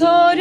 Sarı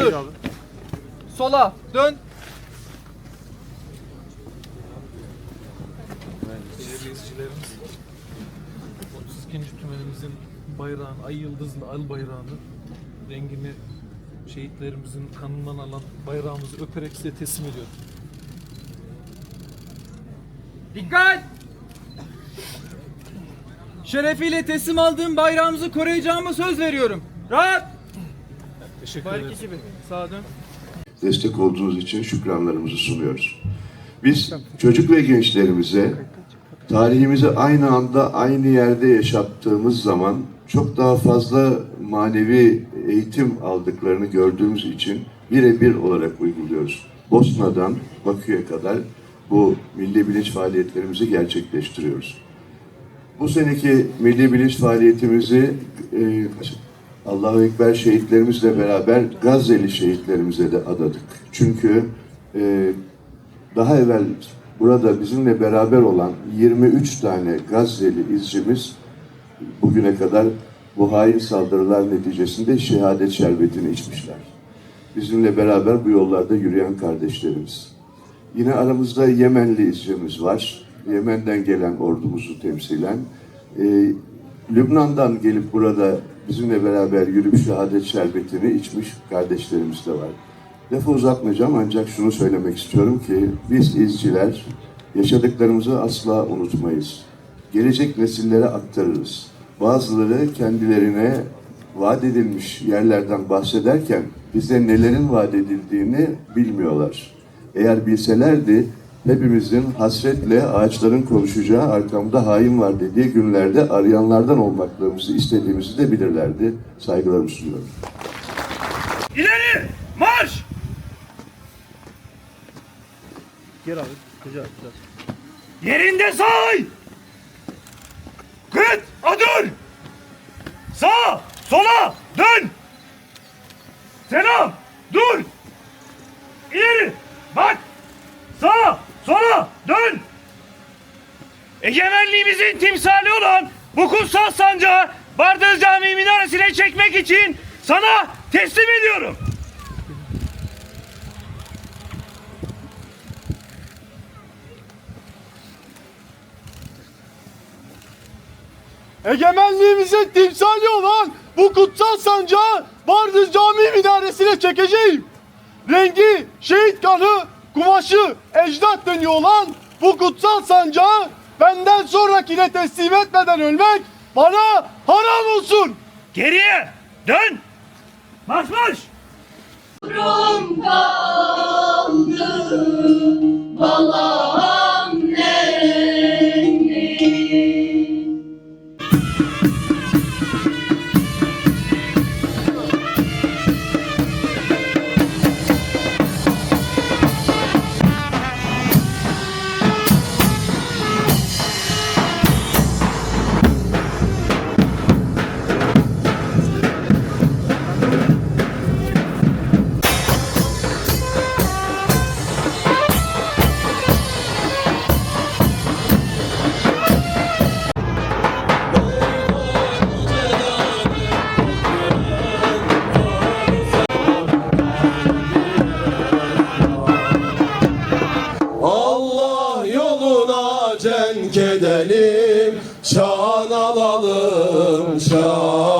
Adır. Sola dön. Değerli izleyicilerimiz, 32. tümenimizin bayrağını, ay yıldızın al bayrağını, rengini şehitlerimizin kanından alan bayrağımızı öperek size teslim ediyorum. Dikkat! Şerefiyle teslim aldığım bayrağımızı koruyacağıma söz veriyorum. Rahat! Teşekkür ederim. Sağa dön. destek olduğunuz için şükranlarımızı sunuyoruz. Biz çocuk ve gençlerimize tarihimizi aynı anda aynı yerde yaşattığımız zaman çok daha fazla manevi eğitim aldıklarını gördüğümüz için birebir olarak uyguluyoruz. Bosna'dan Bakü'ye kadar bu milli bilinç faaliyetlerimizi gerçekleştiriyoruz. Bu seneki milli bilinç faaliyetimizi e, Allahu Ekber şehitlerimizle beraber Gazze'li şehitlerimize de adadık. Çünkü e, daha evvel burada bizimle beraber olan 23 tane Gazze'li izcimiz bugüne kadar bu hain saldırılar neticesinde şehadet şerbetini içmişler. Bizimle beraber bu yollarda yürüyen kardeşlerimiz. Yine aramızda Yemenli izcimiz var. Yemen'den gelen ordumuzu temsilen. Ee, Lübnan'dan gelip burada bizimle beraber yürüyüp şehadet şerbetini içmiş kardeşlerimiz de var. Lafı uzatmayacağım ancak şunu söylemek istiyorum ki biz izciler yaşadıklarımızı asla unutmayız. Gelecek nesillere aktarırız. Bazıları kendilerine vaat edilmiş yerlerden bahsederken bize nelerin vaat edildiğini bilmiyorlar. Eğer bilselerdi hepimizin hasretle ağaçların konuşacağı arkamda hain var dediği günlerde arayanlardan olmaklarımızı istediğimizi de bilirlerdi. Saygılarımı sunuyorum. İleri! Marş! Yerinde say! Kıt! Adır! Sağa! Sola! Dön! Selam! Dur! İleri! Bak! Sağa! Sola! Dön! Egemenliğimizin timsali olan bu kutsal sancağı Bardız Camii minaresine çekmek için sana teslim ediyorum. Egemenliğimizin timsali olan bu kutsal sancağı Bardız Camii minaresine çekeceğim. Rengi şehit kanı, kumaşı ecdat dönüyor olan bu kutsal sancağı benden sonrakine teslim etmeden ölmek bana haram olsun. Geriye dön. Marş marş. Rum kaldı balam control.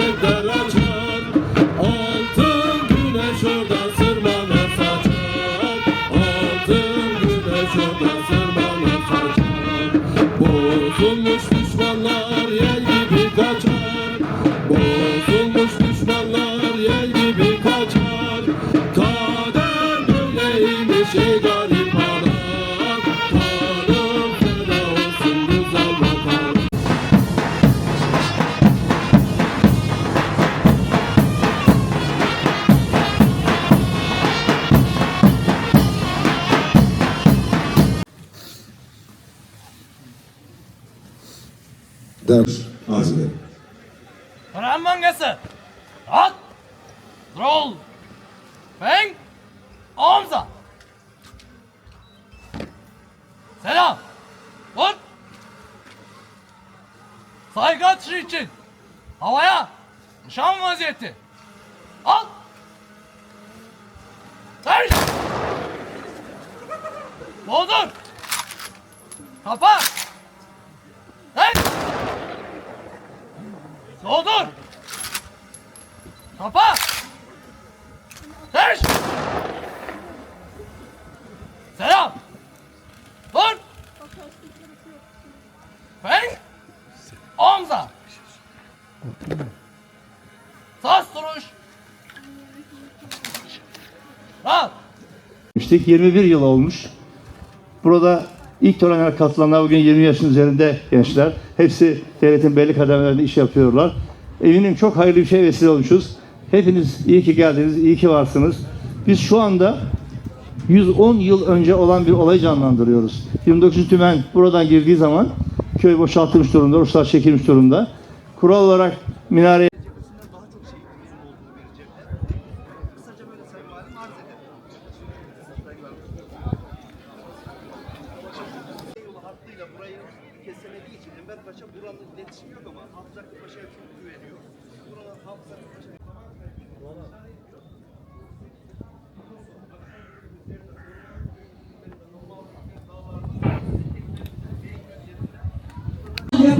to the der arz ederim. Paran mangası. At. Roll. Bang. Omza. Selam. Vur. Saygı atışı için. Havaya. Nişan vaziyeti. Al. Ters. Doldur. Kapat. Doldur. Kapa. Seç. Selam. Dur. Ben. Omza. Sas duruş. Rahat. 21 yıl olmuş. Burada ilk törene katılanlar bugün 20 yaşın üzerinde gençler. Hepsi devletin belli kademelerinde iş yapıyorlar. Eminim çok hayırlı bir şey vesile olmuşuz. Hepiniz iyi ki geldiniz, iyi ki varsınız. Biz şu anda 110 yıl önce olan bir olayı canlandırıyoruz. 29. Tümen buradan girdiği zaman köy boşaltılmış durumda, Ruslar çekilmiş durumda. Kural olarak minare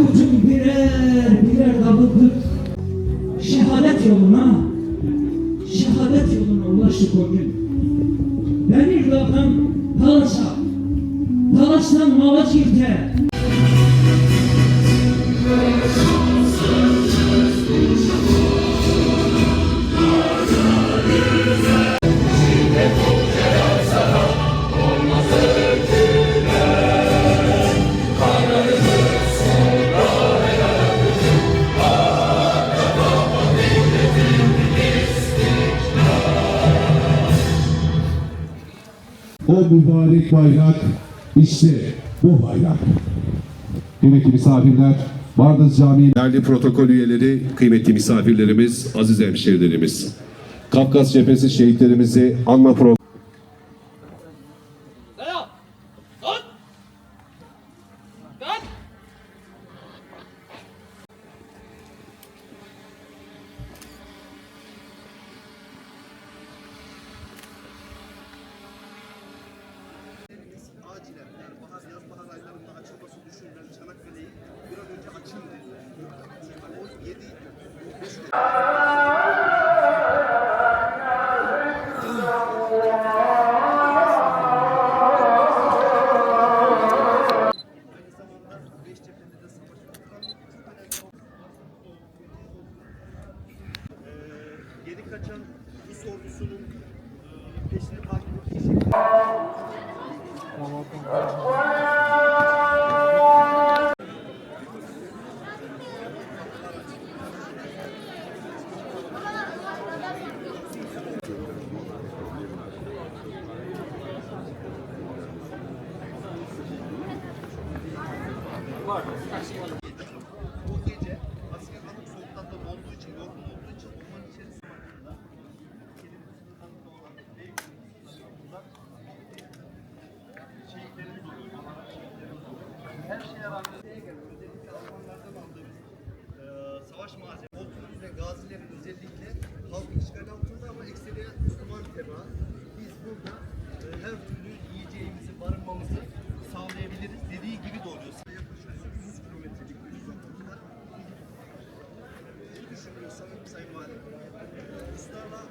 Yakut'un birer birer dabıldık. Şehadet yoluna, şehadet yoluna ulaştık o gün. Kıymetli misafirler, Bardız Camii değerli protokol üyeleri, kıymetli misafirlerimiz, aziz hemşehrilerimiz. Kafkas Cephesi şehitlerimizi anma programı Geri kaçan Rus ordusunun e, peşini takip ettiği sağlayabiliriz. Dediği gibi de oluyor. Yaklaşık 100 kilometrelik bir uzaklıkta ne düşünüyorsanız Sayın Valim, Ruslarla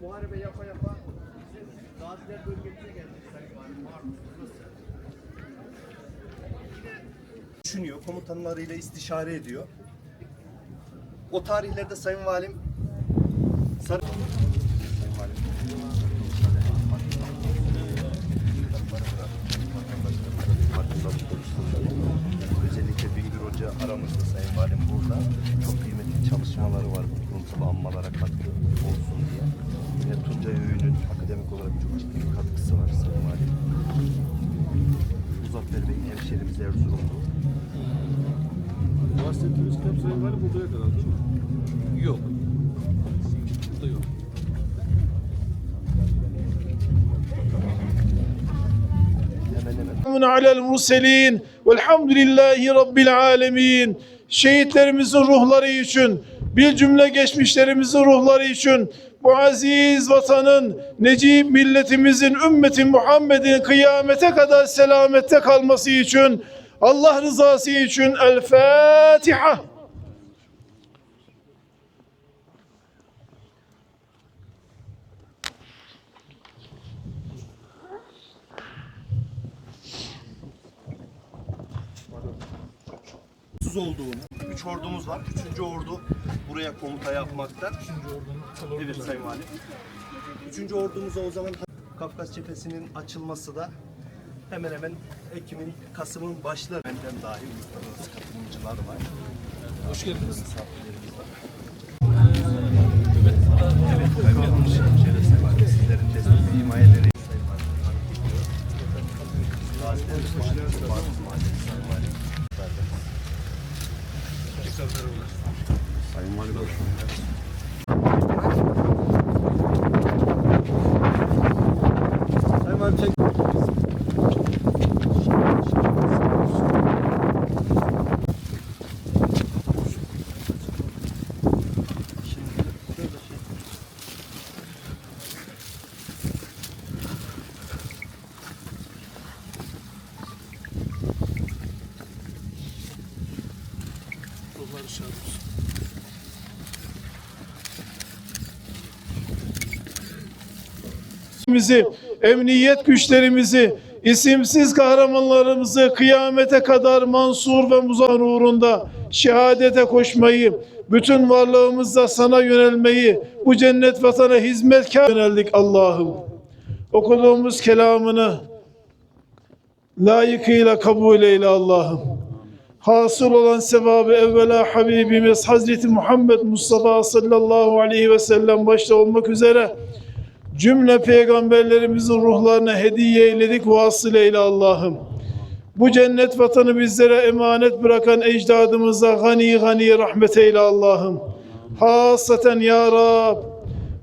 muharebe yapa yapa Gaziler bölgesine geldik Sayın Valim. Düşünüyor, komutanlarıyla istişare ediyor. O tarihlerde Sayın Valim Sarı... oluşturdu. Özellikle Bingür Hoca aramızda Sayın Valim burada. Çok kıymetli çalışmaları var bu kurumsal anmalara katkı olsun diye. Yine Tuncay Öğün'ün akademik olarak çok ciddi bir katkısı var Sayın Valim. Muzaffer Bey hemşerimiz Erzurumlu. Bahsettiğiniz kitap Sayın Valim buraya kadar değil mi? Yok. Hemen alel murselin velhamdülillahi rabbil alemin. Şehitlerimizin ruhları için, bir cümle geçmişlerimizin ruhları için, bu aziz vatanın, necip milletimizin, ümmetin Muhammed'in kıyamete kadar selamette kalması için, Allah rızası için El Fatiha. Olduğunu, üç 3 ordumuz var. 3. ordu buraya komuta yapmakta. Evet Sayın Valim. 3. ordumuza o zaman Kafkas cephesinin açılması da hemen hemen Ekim'in, Kasım'ın başları benden dahil uluslararası katılımcılar var. Hoş geldiniz. Evet, yanlışım. Şeref Sayın Valim. Sizlerin desteği, himayeleri Sayın Valim. Mahallesi. Mahallesi Sayın Valim. Sayın Olsun. Bizi, emniyet güçlerimizi, isimsiz kahramanlarımızı kıyamete kadar mansur ve muzaffer uğrunda şehadete koşmayı, bütün varlığımızla sana yönelmeyi, bu cennet vatana hizmetkar yöneldik Allah'ım. Okuduğumuz kelamını layıkıyla kabul eyle Allah'ım. Hasıl olan sevabı evvela Habibimiz Hazreti Muhammed Mustafa sallallahu aleyhi ve sellem başta olmak üzere cümle peygamberlerimizin ruhlarına hediye eyledik vasıl eyle Allah'ım. Bu cennet vatanı bizlere emanet bırakan ecdadımıza gani gani rahmet eyle Allah'ım. Hasaten ya Rab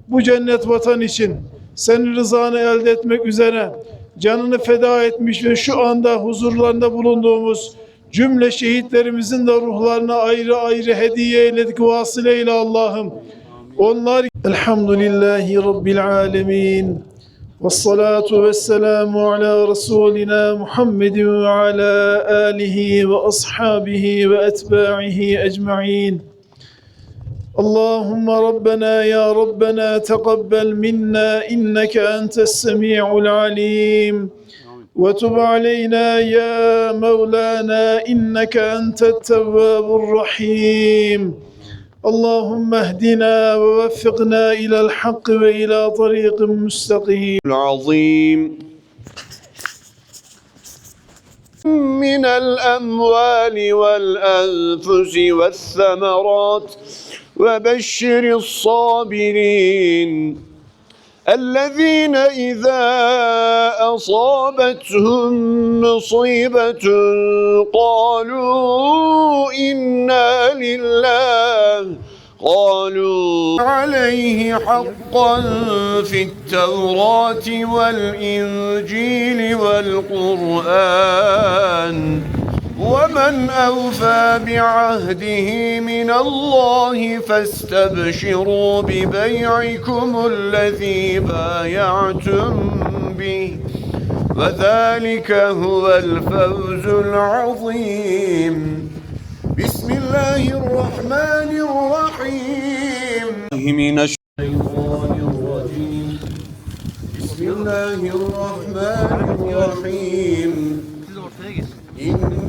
bu cennet vatan için senin rızanı elde etmek üzere canını feda etmiş ve şu anda huzurlarında bulunduğumuz cümle şehitlerimizin de ruhlarına ayrı ayrı hediye eyledik vasıl eyle Allah'ım. Onlar Elhamdülillahi Rabbil Alemin. Vessalatu vesselamu ala Resulina Muhammedin ve ala alihi ve ashabihi ve etba'ihi ecma'in. اللهم ربنا يا ربنا تقبل منا انك انت السميع العليم وتب علينا يا مولانا إنك أنت التواب الرحيم. اللهم اهدنا ووفقنا إلى الحق وإلى طريق مستقيم. العظيم. من الأموال والأنفس والثمرات وبشر الصابرين. الذين إذا أصابتهم مصيبة قالوا إنا لله قالوا عليه حقا في التوراة والإنجيل والقرآن. ومن أوفى بعهده من الله فاستبشروا ببيعكم الذي بايعتم به. وذلك هو الفوز العظيم. بسم الله الرحمن الرحيم. من الشيطان الرجيم. بسم الله الرحمن الرحيم. إن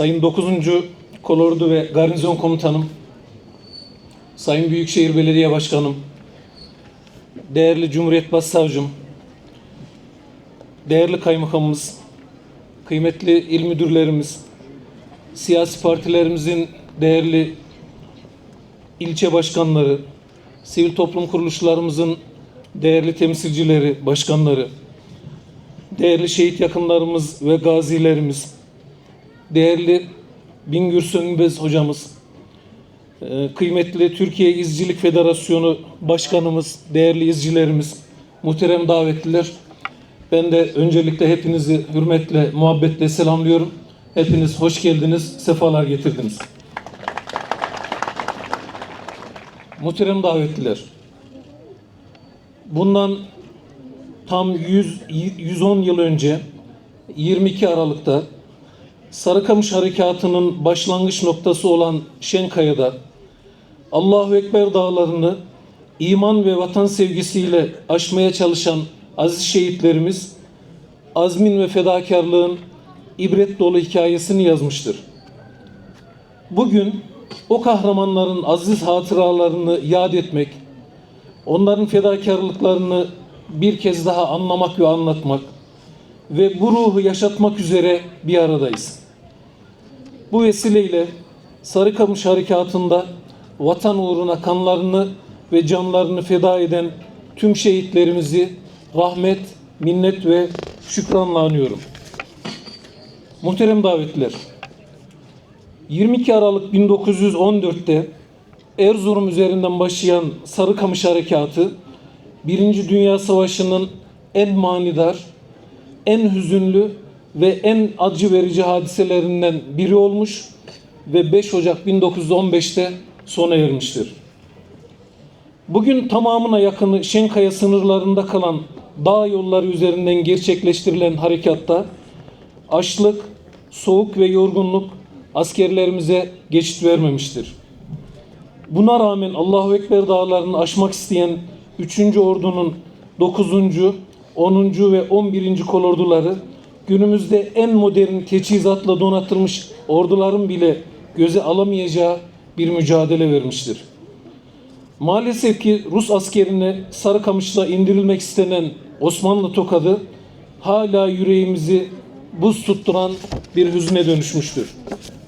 Sayın 9. Kolordu ve Garnizon Komutanım, Sayın Büyükşehir Belediye Başkanım, değerli Cumhuriyet Başsavcım, değerli kaymakamımız, kıymetli il müdürlerimiz, siyasi partilerimizin değerli ilçe başkanları, sivil toplum kuruluşlarımızın değerli temsilcileri, başkanları, değerli şehit yakınlarımız ve gazilerimiz, değerli Bingür Sönmez hocamız, e, kıymetli Türkiye İzcilik Federasyonu Başkanımız, değerli izcilerimiz, muhterem davetliler. Ben de öncelikle hepinizi hürmetle, muhabbetle selamlıyorum. Hepiniz hoş geldiniz, sefalar getirdiniz. Muhterem davetliler. Bundan tam 100 110 yıl önce 22 Aralık'ta Sarıkamış Harekatı'nın başlangıç noktası olan Şenkaya'da Allahu Ekber dağlarını iman ve vatan sevgisiyle aşmaya çalışan aziz şehitlerimiz azmin ve fedakarlığın ibret dolu hikayesini yazmıştır. Bugün o kahramanların aziz hatıralarını yad etmek, onların fedakarlıklarını bir kez daha anlamak ve anlatmak ve bu ruhu yaşatmak üzere bir aradayız. Bu vesileyle Sarıkamış Harekatı'nda vatan uğruna kanlarını ve canlarını feda eden tüm şehitlerimizi rahmet, minnet ve şükranla anıyorum. Muhterem davetliler, 22 Aralık 1914'te Erzurum üzerinden başlayan Sarıkamış Harekatı, Birinci Dünya Savaşı'nın en manidar, en hüzünlü ve en acı verici hadiselerinden biri olmuş ve 5 Ocak 1915'te sona ermiştir. Bugün tamamına yakını Şenkaya sınırlarında kalan dağ yolları üzerinden gerçekleştirilen harekatta açlık, soğuk ve yorgunluk askerlerimize geçit vermemiştir. Buna rağmen Allahu Ekber dağlarını aşmak isteyen 3. ordunun 9. 10. ve 11. kolorduları günümüzde en modern teçhizatla donatılmış orduların bile göze alamayacağı bir mücadele vermiştir. Maalesef ki Rus askerine Sarıkamış'ta indirilmek istenen Osmanlı tokadı hala yüreğimizi buz tutturan bir hüzne dönüşmüştür.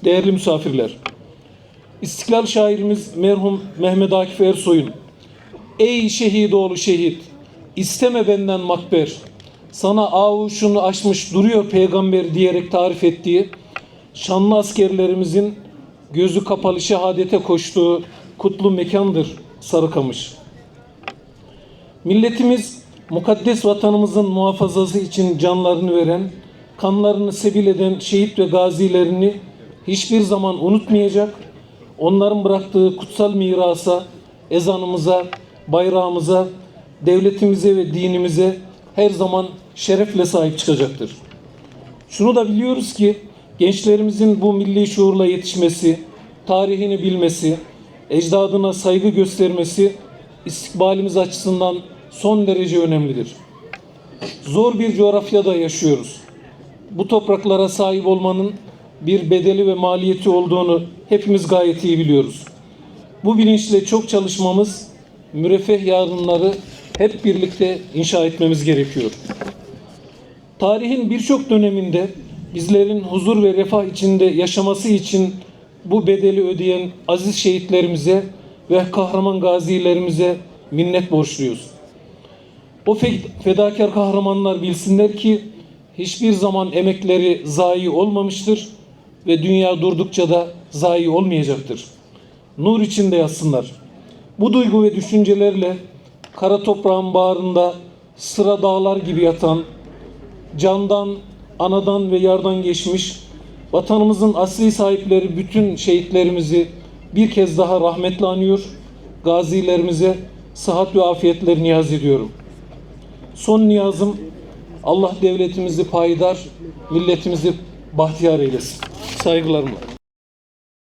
Değerli misafirler, İstiklal şairimiz merhum Mehmet Akif Ersoy'un Ey şehidoğlu şehit, isteme benden makber, sana avuşunu açmış duruyor peygamber diyerek tarif ettiği şanlı askerlerimizin gözü kapalı şehadete koştuğu kutlu mekandır Sarıkamış. Milletimiz mukaddes vatanımızın muhafazası için canlarını veren, kanlarını sebil eden şehit ve gazilerini hiçbir zaman unutmayacak, onların bıraktığı kutsal mirasa, ezanımıza, bayrağımıza, devletimize ve dinimize her zaman şerefle sahip çıkacaktır. Şunu da biliyoruz ki gençlerimizin bu milli şuurla yetişmesi, tarihini bilmesi, ecdadına saygı göstermesi istikbalimiz açısından son derece önemlidir. Zor bir coğrafyada yaşıyoruz. Bu topraklara sahip olmanın bir bedeli ve maliyeti olduğunu hepimiz gayet iyi biliyoruz. Bu bilinçle çok çalışmamız, müreffeh yarınları hep birlikte inşa etmemiz gerekiyor. Tarihin birçok döneminde bizlerin huzur ve refah içinde yaşaması için bu bedeli ödeyen aziz şehitlerimize ve kahraman gazilerimize minnet borçluyuz. O fedakar kahramanlar bilsinler ki hiçbir zaman emekleri zayi olmamıştır ve dünya durdukça da zayi olmayacaktır. Nur içinde yatsınlar. Bu duygu ve düşüncelerle kara toprağın bağrında sıra dağlar gibi yatan, candan, anadan ve yardan geçmiş, vatanımızın asli sahipleri bütün şehitlerimizi bir kez daha rahmetle anıyor, gazilerimize sıhhat ve afiyetler niyaz ediyorum. Son niyazım Allah devletimizi payidar, milletimizi bahtiyar eylesin. Saygılarımla.